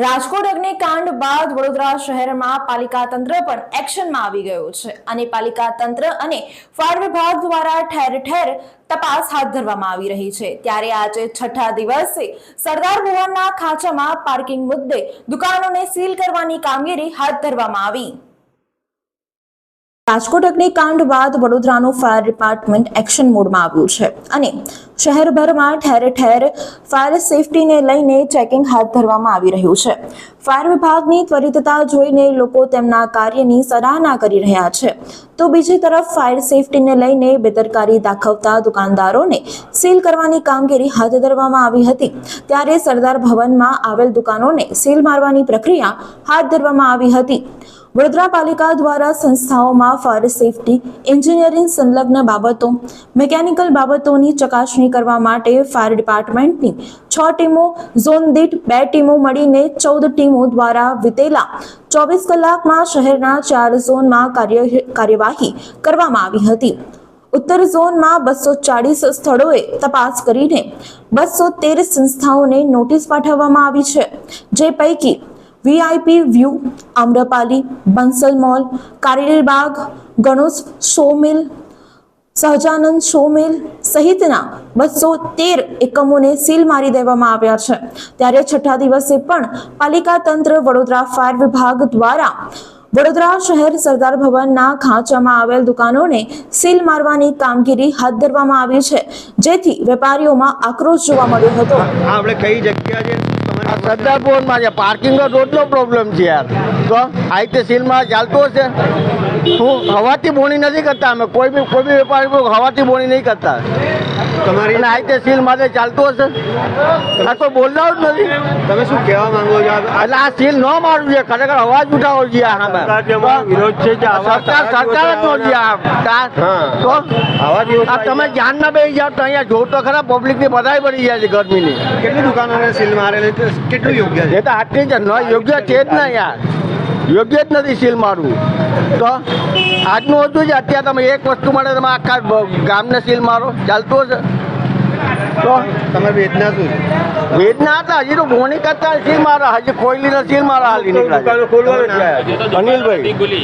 રાજકોટ અગ્નિકાંડ બાદ વડોદરા શહેરમાં પાલિકા તંત્ર પણ એક્શનમાં આવી ગયું છે. અને પાલિકા તંત્ર અને ફાયર વિભાગ દ્વારા ઠેર ઠેર તપાસ હાથ ધરવામાં આવી રહી છે. ત્યારે આજે છઠ્ઠા દિવસે સરદાર ભવનના ખાંચામાં પાર્કિંગ મુદ્દે દુકાનોને સીલ કરવાની કામગીરી હાથ ધરવામાં આવી. રાજકોટ અગ્નિકાંડ બાદ વડોદરાનું ફાયર ડિપાર્ટમેન્ટ એક્શન મોડમાં આવ્યું છે. અને શહેરભરમાં ઠેર ઠેર ફાયર સેફટીને લઈને ચેકિંગ હાથ ધરવામાં આવી રહ્યું છે. ફાયર વિભાગની ત્વરિતતા જોઈને લોકો તેમના કાર્યની સરાહના કરી રહ્યા છે. તો બીજી તરફ ફાયર સેફટીને લઈને બેદરકારી દાખવતા દુકાનદારોને સીલ કરવાની કામગીરી હાથ ધરવામાં આવી હતી. ત્યારે સરદાર ભવનમાં આવેલ દુકાનોને સીલ મારવાની પ્રક્રિયા હાથ ધરવામાં આવી હતી. વડોદરા પાલિકા દ્વારા સંસ્થાઓમાં ફાયર સેફટી, એન્જિનિયરિંગ સંલગ્ન બાબતો, મિકેનિકલ બાબતોની ચકાસણી કરવા માટે ફાયર ડિપાર્ટમેન્ટની છ ટીમો, ઝોન દીઠ બે ટીમો મળીને ચૌદ ટીમો દ્વારા વિતેલા ચોવીસ કલાકમાં શહેરના ચાર ઝોનમાં કાર્યવાહી કરવામાં આવી હતી. ઉત્તર ઝોનમાં બસો ચાળીસ સ્થળોએ તપાસ કરીને બસો તેર સંસ્થાઓને નોટિસ પાઠવવામાં આવી છે. જે પૈકી VIP view, Amrapali, Bansal mall Karelibaug ગણોસ શોમિલ સહજાનંદ સોમેલ સહિતના બસો તેર એકમોને સીલ મારી દેવામાં આવ્યા છે. ત્યારે છઠ્ઠા દિવસે પણ પાલિકા તંત્ર વડોદરા ફાયર વિભાગ દ્વારા વડોદરા શહેર સરદાર ભવનના ખાંચામાં આવેલ દુકાનોને સીલ મારવાની કામગીરી હાથ ધરવામાં આવી છે. જેથી વેપારીઓમાં આક્રોશ જોવા મળ્યો હતો. આ આપણે કઈ જગ્યા છે? તમારે છે. પાર્કિંગનો રોડનો પ્રોબ્લેમ છે યાર. તો આ રીતે સીલમાં ચાલતું હશે શું હવાથી બોણી નથી કરતા અમે. કોઈ બી કોઈ બી વેપારી હવાથી બોણી નહીં કરતા. તમારી આ રીતે સીલ માટે ચાલતું હશે. આ કોઈ બોલનારું જ નથી. તમે શું કહેવા માંગો છો? એટલે આ સીલ ન મારવું જોઈએ. ખરેખર અવાજ ઉઠાવવો જોઈએ આ સરકાર વિરોધ છે સરકાર સરકાર જ નો જોઈએ આ તા- હા. તો તમે ધ્યાનમાં બેસી જાઓ તો અહીંયા જોવ તો ખરા પબ્લિકની બધાય પડી જાય છે ગરમીની. કેટલી દુકાનોને સીલ મારેલી? કેટલું યોગ્ય છે? એ તો આટલી જ ન યોગ્ય છે જ ને યાર યોગ્ય જ નથી સીલ મારવું. તો આજનું હતું છે અત્યારે તમે એક વસ્તુ માટે તમે આખા ગામને સીલ મારો ચાલતું હશે. તો તમે વેદના શું? વેદના હતા હજી તો કરતા સીલ મારો હજી કોયલીને સીલ મારો હાલી નીકળ્યા છે. અનિલભાઈ.